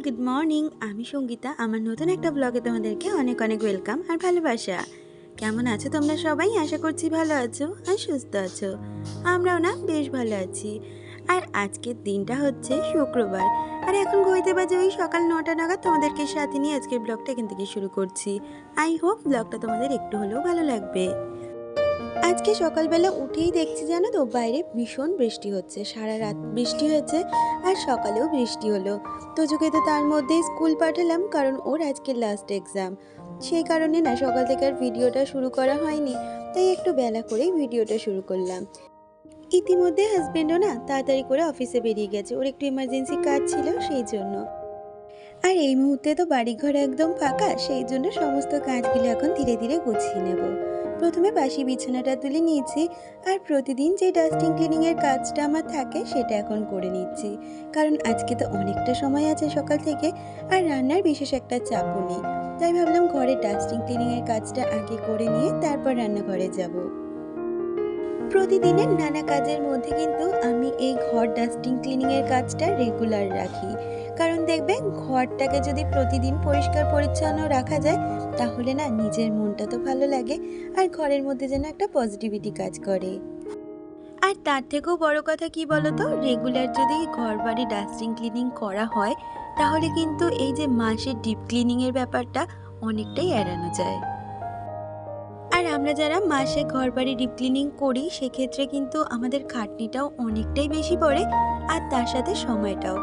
Morning আমি সঙ্গীতা, আমার নতুন একটা ব্লগে তোমাদেরকে অনেক অনেক ওয়েলকাম আর ভালোবাসা। কেমন আছো তোমরা সবাই? আশা করছি ভালো আছো আর সুস্থ আছো। আমরাও না বেশ ভালো আছি। আর আজকের দিনটা হচ্ছে শুক্রবার। আর এখন ঘড়িতে বাজে ওই সকাল নটা নাগাদ তোমাদেরকে সাথে নিয়ে আজকের ব্লগটা এখান থেকে শুরু করছি। আই হোপ ব্লগটা তোমাদের একটু হলেও ভালো লাগবে। আজকে সকালবেলা উঠেই দেখছি জানো তো, বাইরে ভীষণ বৃষ্টি হচ্ছে, সারা রাত বৃষ্টি হয়েছে আর সকালেও বৃষ্টি হলো। তোজুকে তো তার মধ্যে স্কুল পাঠালাম, কারণ ওর আজকে লাস্ট এক্সাম সেই কারণে না, সকাল থেকে আর ভিডিওটা শুরু করা হয়নি, তাই একটু বেলা করেই ভিডিওটা শুরু করলাম। ইতিমধ্যে হাজবেন্ডও না তাড়াতাড়ি করে অফিসে বেরিয়ে গেছে, ওর একটু ইমার্জেন্সি কাজ ছিল সেই জন্য। আর এই মুহূর্তে তো বাড়িঘর একদম ফাঁকা, সেই জন্য সমস্ত কাজগুলো এখন ধীরে ধীরে গুছিয়ে নেব। প্রথমে বাসি বিছানাটা তুলে নিয়েছি আর প্রতিদিন যে ডাস্টিং ক্লিনিংয়ের কাজটা আমার থাকে সেটা এখন করে নিচ্ছি। কারণ আজকে তো অনেকটা সময় আছে সকাল থেকে আর রান্নার বিশেষ একটা চাপও নেই। তাই ভাবলাম ঘরে ডাস্টিং ক্লিনিংয়ের কাজটা আগে করে নিয়ে তারপর রান্নাঘরে যাব। প্রতিদিনের নানা কাজের মধ্যে কিন্তু আমি এই ঘর ডাস্টিং ক্লিনিংয়ের কাজটা রেগুলার রাখি। কারণ দেখবে ঘরটাকে যদি প্রতিদিন পরিষ্কার পরিচ্ছন্ন রাখা যায়, তাহলে না নিজের মনটা তো ভালো লাগে আর ঘরের মধ্যে যেন একটা পজিটিভিটি কাজ করে। আর তার থেকেও বড় কথা কি বলতো? রেগুলার যদি ঘর বাড়ি ডাস্টিং ক্লিনিং করা হয়, তাহলে কিন্তু এই যে মাসের ডিপ ক্লিনিংয়ের ব্যাপারটা অনেকটাই এড়ানো যায়। আর আমরা যারা মাসে ঘর বাড়ি ডিপ ক্লিনিং করি, সেক্ষেত্রে কিন্তু আমাদের খাটনিটাও অনেকটাই বেশি পড়ে আর তার সাথে সময়টাও।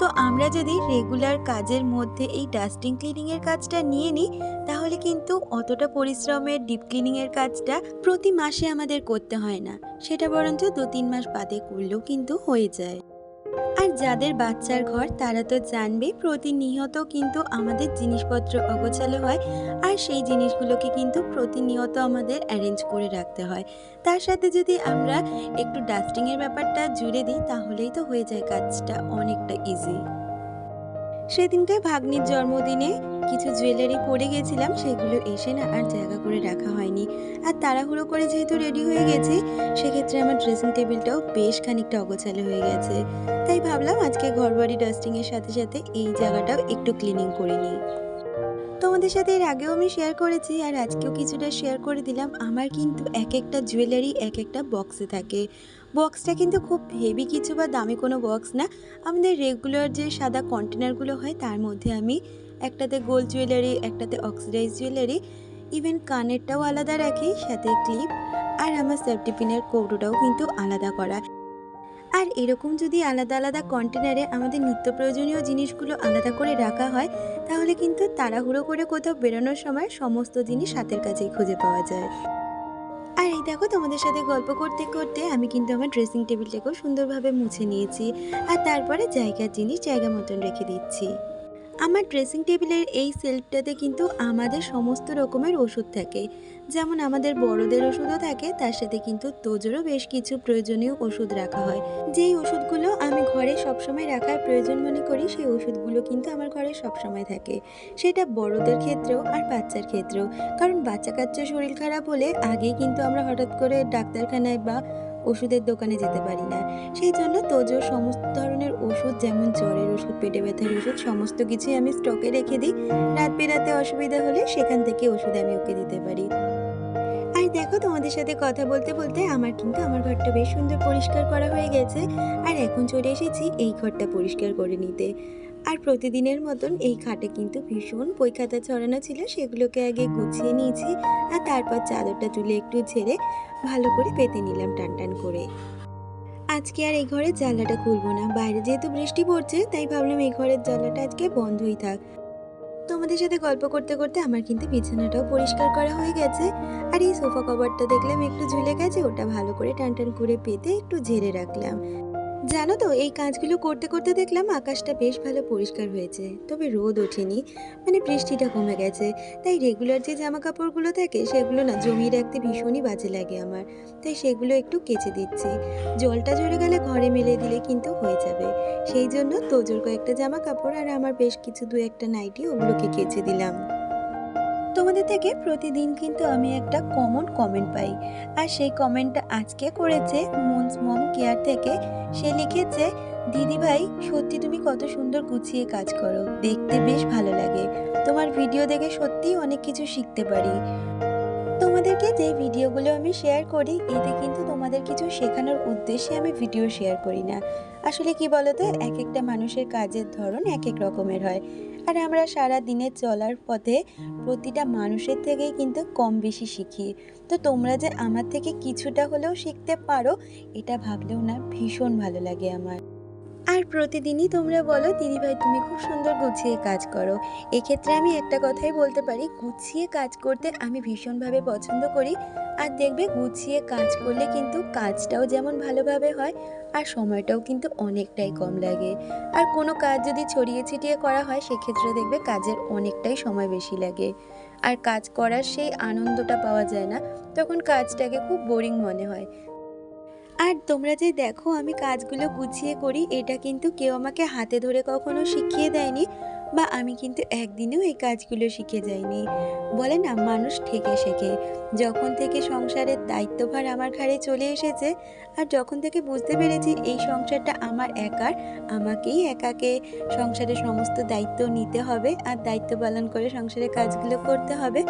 তো আমরা যদি রেগুলার কাজের মধ্যে এই ডাস্টিং ক্লিনিংয়ের কাজটা নিয়ে নিই, তাহলে কিন্তু অতটা পরিশ্রমের ডিপ ক্লিনিংয়ের কাজটা প্রতি মাসে আমাদের করতে হয় না। সেটা বরঞ্চ দু তিন মাস বাদে করলেও কিন্তু হয়ে যায়। আর যাদের বাচ্চার ঘর তারা তো জানবে, প্রতিনিয়ত কিন্তু আমাদের জিনিসপত্র অগোছালো হয় আর সেই জিনিসগুলোকে কিন্তু প্রতিনিয়ত আমাদের অ্যারেঞ্জ করে রাখতে হয়। তার সাথে যদি আমরা একটু ডাস্টিংয়ের ব্যাপারটা জুড়ে দিই, তাহলেই তো হয়ে যায় কাজটা অনেকটা ইজি সেদিনকে ভাগ্নির জন্মদিনে কিছু জুয়েলারি পরে গেছিলাম, সেগুলো এসে না আর জায়গা করে রাখা হয়নি। আর তাড়াহুড়ো করে যেহেতু রেডি হয়ে গেছি, সেক্ষেত্রে আমার ড্রেসিং টেবিলটাও বেশ খানিকটা অগোছালো হয়ে গেছে। তাই ভাবলাম আজকে ঘরবাড়ি ডাস্টিংয়ের সাথে সাথে এই জায়গাটাও একটু ক্লিনিং করে নিই। তোমাদের সাথে এর আগেও আমি শেয়ার করেছি আর আজকেও কিছুটা শেয়ার করে দিলাম। আমার কিন্তু এক একটা জুয়েলারি এক একটা বক্সে থাকে। বক্সটা কিন্তু খুব হেভি কিছু বা দামি কোনো বক্স না। আমাদের রেগুলার যে সাদা কন্টেনারগুলো হয়, তার মধ্যে আমি একটাতে গোল্ড জুয়েলারি একটাতে অক্সিডাইজ জুয়েলারি ইভেন কানেরটাও আলাদা রাখি, সাথে ক্লিপ আর আমার সেফটি পিনের কৌটোটাও কিন্তু আলাদা করা। আর এরকম যদি আলাদা আলাদা কন্টেনারে আমাদের নিত্য প্রয়োজনীয় জিনিসগুলো আলাদা করে রাখা হয়, তাহলে কিন্তু তাড়াহুড়ো করে কোথাও বেরোনোর সময় সমস্ত জিনিস হাতের কাছেই খুঁজে পাওয়া যায়। আর এই দেখো তোমাদের সাথে গল্প করতে করতে আমি কিন্তু আমার ড্রেসিং টেবিলটাকেও সুন্দরভাবে মুছে নিয়েছি আর তারপরে জায়গার জিনিস জায়গা মতন রেখে দিচ্ছি। আমার ড্রেসিং টেবিলের এই সেলফটাতে কিন্তু আমাদের সমস্ত রকমের ওষুধ থাকে। যেমন আমাদের বড়দের ওষুধও থাকে, তার সাথে কিন্তু তোজোরও বেশ কিছু প্রয়োজনীয় ওষুধ রাখা হয়। যেই ওষুধগুলো আমি ঘরে সবসময় রাখার প্রয়োজন মনে করি, সেই ওষুধগুলো কিন্তু আমার ঘরে সবসময় থাকে। সেটা বড়দের ক্ষেত্রেও আর বাচ্চার ক্ষেত্রেও। কারণ বাচ্চা কাচ্চার শরীর খারাপ হলে আগেই কিন্তু আমরা হঠাৎ করে ডাক্তারখানায় বা ওষুধের দোকানে যেতে পারি না। সেই জন্য তোজোর সমস্ত ধরনের ওষুধ, যেমন জ্বরের ওষুধ, পেটে ব্যথার ওষুধ, সমস্ত কিছুই আমি স্টকে রেখে দিই। রাত বেরাতে অসুবিধা হলে সেখান থেকে ওষুধ আমি ওকে দিতে পারি। আর দেখো তোমাদের সাথে কথা বলতে বলতে আমার কিন্তু আমার ঘরটা বেশ সুন্দর পরিষ্কার করা হয়ে গেছে। আর এখন চলে এসেছি এই ঘরটা পরিষ্কার করে নিতে। আর প্রতিদিনের মতন এই খাটে কিন্তু ভীষণ বই খাতা ছড়ানো ছিল, সেগুলোকে আগে গুছিয়ে নিয়েছি আর তারপর চাদরটা তুলে একটু ঝেড়ে ভালো করে পেতে নিলাম টান টান করে। আজকে আর এই ঘরের জানলাটা খুলবো না, বাইরে যেহেতু বৃষ্টি পড়ছে, তাই ভাবলাম এই ঘরের জানলাটা আজকে বন্ধই থাক। তোমাদের সাথে গল্প করতে করতে আমার কিন্তু বিছানাটাও পরিষ্কার করা হয়ে গেছে। আর এই সোফা কভারটা দেখলাম একটু ঝুলে গেছে, ওটা ভালো করে টান টান করে পেতে একটু ঝেড়ে রাখলাম। জানো তো, এই কাজগুলো করতে করতে দেখলাম আকাশটা বেশ ভালো পরিষ্কার হয়েছে, তবে রোদ ওঠেনি মানে বৃষ্টিটা কমে গেছে, তাই রেগুলার যে জামা কাপড়গুলো থাকে সেগুলো না জমিয়ে রাখতে ভীষণই বাজে লাগে আমার, তাই সেগুলো একটু কেচে দিচ্ছি, জলটা ঝরে গেলে ঘরে মেলে দিলে কিন্তু হয়ে যাবে, সেই জন্য তোজোর কয়েকটা জামা কাপড় আর আমার বেশ কিছু দু একটা নাইটি ওগুলোকে কেচে দিলাম। তোমাদের থেকে প্রতিদিন কিন্তু আমি একটা কমন কমেন্ট পাই। আর সেই কমেন্টটা আজকে করেছে মুন্স মম কেয়ার থেকে। সে লিখেছে, দিদি ভাই, সত্যি তুমি কত সুন্দর গুছিয়ে কাজ করো। দেখতে বেশ ভালো লাগে। তোমার ভিডিও দেখে সত্যিই অনেক কিছু শিখতে পারি। তোমাদেরকে যে ভিডিওগুলো আমি শেয়ার করি, এতে কিন্তু তোমাদের কিছু শেখানোর উদ্দেশ্যে আমি ভিডিও শেয়ার করি না। আসলে কি বলতো এক একটা মানুষের কাজের ধরন এক এক রকমের হয়। আর আমরা সারা দিনে চলার পথে প্রতিটা মানুষের থেকেই কিন্তু কম বেশি শিখি। তো তোমরা যে আমার থেকে কিছুটা হলেও শিখতে পারো, এটা ভাবলেও না, ভীষণ ভালো লাগে আমার। আর প্রতিদিনই তোমরা বলো দিদিভাই তুমি খুব সুন্দর গুছিয়ে কাজ করো। এক্ষেত্রে আমি একটা কথাই বলতে পারি, গুছিয়ে কাজ করতে আমি ভীষণভাবে পছন্দ করি। আর দেখবে, গুছিয়ে কাজ করলে কিন্তু কাজটাও যেমন ভালোভাবে হয়, আর সময়টাও কিন্তু অনেকটাই কম লাগে। আর কোনো কাজ যদি ছড়িয়ে ছিটিয়ে করা হয়, সেক্ষেত্রে দেখবে কাজের অনেকটাই সময় বেশি লাগে। আর কাজ করার সেই আনন্দটা পাওয়া যায় না, তখন কাজটাকে খুব বোরিং মনে হয়। আর তোমরা যে দেখো আমি কাজগুলো গুছিয়ে করি, এটা কিন্তু কেউ আমাকে হাতে ধরে কখনো শিখিয়ে দেয়নি বা আমি কিন্তু একদিনেও এই কাজগুলো শিখে যাইনি। বলে না, মানুষ ঠেকে শেখে। যখন থেকে সংসারের দায়িত্বভার আমার ঘাড়ে চলে এসেছে আর যখন থেকে বুঝতে পেরেছি এই সংসারটা আমার একার, আমাকেই একাকে সংসারের সমস্ত দায়িত্ব নিতে হবে আর দায়িত্ব পালন করে সংসারের কাজগুলো করতে হবে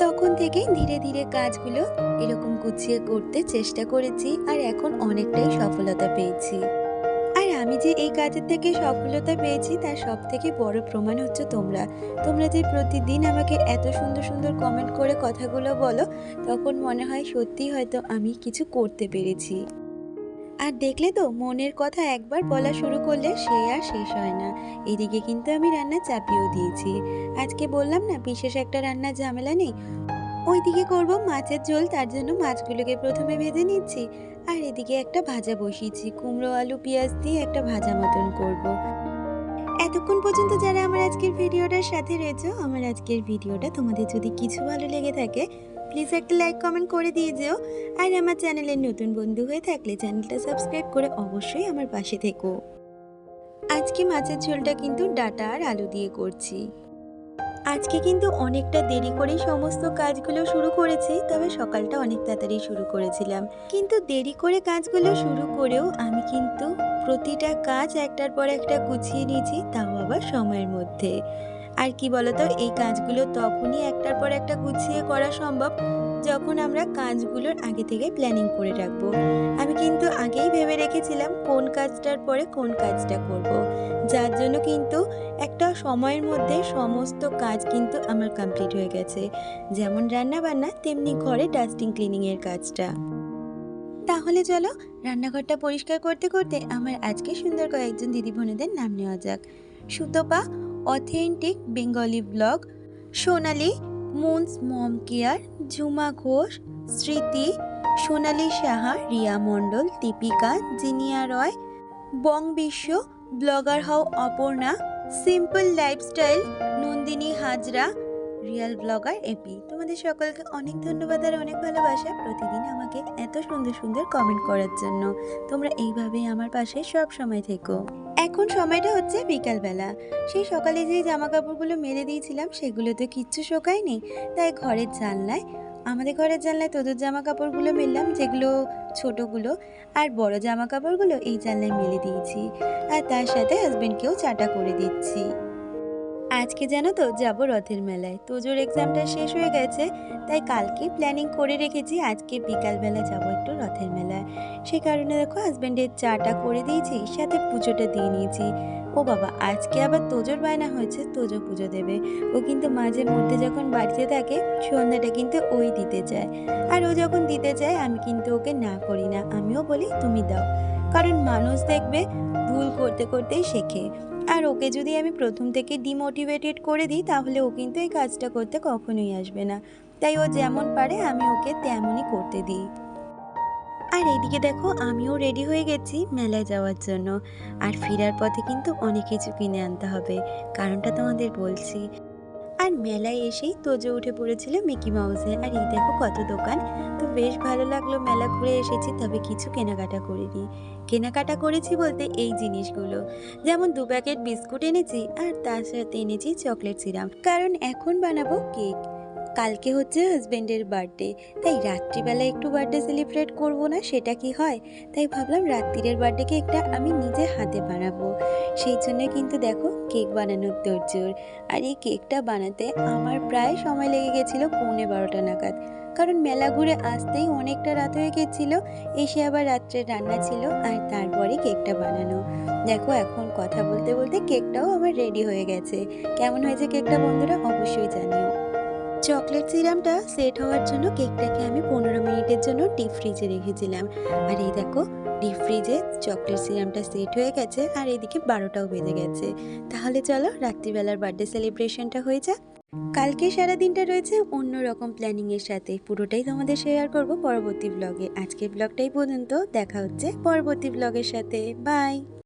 তখন থেকেই ধীরে ধীরে কাজগুলো এরকম গুছিয়ে করতে চেষ্টা করেছি আর এখন অনেকটাই সফলতা পেয়েছি। আর আমি যে এই কাজের থেকে সফলতা পেয়েছি তার সব থেকে বড় প্রমাণ হচ্ছে তোমরা। তোমরা যে প্রতিদিন আমাকে এত সুন্দর সুন্দর কমেন্ট করে কথাগুলো বলো, তখন মনে হয় সত্যি হয়তো আমি কিছু করতে পেরেছি। আর দেখলে তো মনের কথা একবার বলা শুরু করলে সে আর শেষ হয় না। এদিকে কিন্তু আমি রান্না চাপিয়েও দিয়েছি। আজকে বললাম না, বিশেষ একটা রান্নার ঝামেলা নেই। ওইদিকে করব মাছের ঝোল, তার জন্য মাছগুলোকে প্রথমে ভেজে নিচ্ছি। আর এদিকে একটা ভাজা বসিয়েছি, কুমড়ো, আলু, পেঁয়াজ দিয়ে একটা ভাজা মতন করব। এতক্ষণ পর্যন্ত যারা আমার আজকের ভিডিওটার সাথে রয়েছে, আমার আজকের ভিডিওটা তোমাদের যদি কিছু ভালো লেগে থাকে প্লিজ একটা লাইক কমেন্ট করে দিয়ে যেও। আর আমার চ্যানেলের নতুন বন্ধু হয়ে থাকলে চ্যানেলটা সাবস্ক্রাইব করে অবশ্যই আমার পাশে থেকো। আজকে মাছের ঝোলটা কিন্তু ডাটা আর আলু দিয়ে করছি। আজকে কিন্তু অনেকটা দেরি করেই সমস্ত কাজগুলো শুরু করেছি, তবে সকালটা অনেক তাড়াতাড়ি শুরু করেছিলাম। কিন্তু দেরি করে কাজগুলো শুরু করেও আমি কিন্তু প্রতিটা কাজ একটার পর একটা গুছিয়ে নিয়েছি, তাও আবার সময়ের মধ্যে। আর কি বলতো, এই কাজগুলো তখনই একটার পর একটা গুছিয়ে করা সম্ভব যখন আমরা কাজগুলোর আগে থেকে প্ল্যানিং করে রাখব। আমি কিন্তু আগেই ভেবে রেখেছিলাম কোন কাজটার পরে কোন কাজটা করব। যার জন্য কিন্তু একটা সময়ের মধ্যে সমস্ত কাজ কিন্তু আমার কমপ্লিট হয়ে গেছে। যেমন রান্না বান্না তেমনি ঘরে ডাস্টিং ক্লিনিংয়ের কাজটা। তাহলে চলো রান্নাঘরটা পরিষ্কার করতে করতে আমার আজকে সুন্দর কয়েকজন দিদি বোনেদের নাম নেওয়া যাক। Sutapa authentic Bengali blog. Sonali, moon's mom care Jhuma Ghosh, Smriti, Sonali Saha, Riya Mondal, Deepika, Jinia Roy, বং বিশ্ব, blogger how Aparna, simple lifestyle, Nandini Hazra real blogger AP তোমাদের সকলকে অনেক ধন্যবাদ আর অনেক ভালোবাসা প্রতিদিন আমাকে এত সুন্দর সুন্দর কমেন্ট করার জন্য। তোমরা এইভাবেই আমার পাশে সব সময় থেকো। এখন সময়টা হচ্ছে বিকালবেলা। সেই সকালে যে জামা কাপড়গুলো মেলে দিয়েছিলাম সেগুলো তো কিচ্ছু শোকায়নি। তাই ঘরের জানলায়, আমাদের ঘরের জানলায় তোদের জামা কাপড়গুলো মেললাম, যেগুলো ছোটোগুলো, আর বড় জামা কাপড়গুলো এই জানলায় মেলে দিয়েছি। আর তার সাথে হাজবেন্ডকেও চাটা করে দিচ্ছি। আজকে জানো তো যাব রথের মেলায়। তোজোর এক্সামটা শেষ হয়ে গেছে, তাই কালকে প্ল্যানিং করে রেখেছি আজকে বিকালবেলা যাব একটু রথের মেলায়। সে কারণে দেখো হাজব্যান্ডের চাটা করে দিয়েছি, সাথে পুজোটা দিয়ে নিয়েছি। ও বাবা, আজকে আবার তোজোর বায়না হয়েছে, তোজো পুজো দেবে। ও কিন্তু মাঝে মধ্যে যখন বাড়িতে থাকে, সন্ধ্যাটা কিন্তু ওই দিতে চায় আর ও যখন দিতে চায় আমি কিন্তু ওকে না করি না, আমিও বলি, তুমি দাও। কারণ মানুষ দেখবে ভুল করতে করতেই শেখে। আর ওকে যদি আমি প্রথম থেকে ডিমোটিভেটেড করে দিই, তাহলে ও কিন্তু এই কাজটা করতে কখনোই আসবে না। তাই ও যেমন পারে, আমি ওকে তেমনই করতে দিই। আর এদিকে দেখো, আমিও রেডি হয়ে গেছি মেলায় যাওয়ার জন্য। আর ফেরার পথে কিন্তু অনেক কিছু কিনে আনতে হবে, কারণটা তোমাদের বলছি। আর মেলায় এসেই তোজো উঠে পড়েছিল মিকি মাউসে। আর এই দেখো কত দোকান। তো বেশ ভালো লাগল মেলা ঘুরে এসেছি, তবে কিছু কেনাকাটা করিনি। কেনাকাটা করেছি বলতে এই জিনিসগুলো। যেমন দু প্যাকেট বিস্কুট এনেছি, আর তার সাথে এনেছি চকলেট সিরাম। কারণ এখন বানাবো কেক। কালকে হচ্ছে হাজব্যান্ডের বার্থডে তাই রাত্রিবেলা একটু বার্থডে সেলিব্রেট করব না, সেটা কি হয়? তাই ভাবলাম রাত্রিরের বার্থডে কেকটা আমি নিজে হাতে বানাবো। সেই জন্য কিন্তু দেখো কেক বানানোর তোড়জোড় আর এই কেকটা বানাতে আমার প্রায় সময় লেগে গেছিল পৌনে বারোটা নাগাদ। কারণ মেলা ঘুরে আসতেই অনেকটা রাত হয়ে গেছিল, এসে আবার রাত্রে রান্না ছিল আর তারপরে কেকটা বানানো। দেখো এখন কথা বলতে বলতে কেকটাও আমার রেডি হয়ে গেছে। কেমন হয়েছে কেকটা বন্ধুরা অবশ্যই জানিও। চকলেট সিরামটা সেট হওয়ার জন্য কেকটাকে আমি পনেরো মিনিটের জন্য ডিপ ফ্রিজে রেখেছিলাম। আর এই দেখো, ডিপ ফ্রিজে চকলেট সিরামটা সেট হয়ে গেছে আর এদিকে বারোটাও বেজে গেছে। তাহলে চলো, রাত্রিবেলার বার্থডে সেলিব্রেশনটা হয়ে যাক। কালকে সারা দিনটা রয়েছে অন্য রকম প্ল্যানিংয়ের সাথে। পুরোটাই তোমাদের শেয়ার করব পরবর্তী ব্লগে আজকের ব্লগটাই পর্যন্ত দেখা হচ্ছে পরবর্তী ব্লগের সাথে। বাই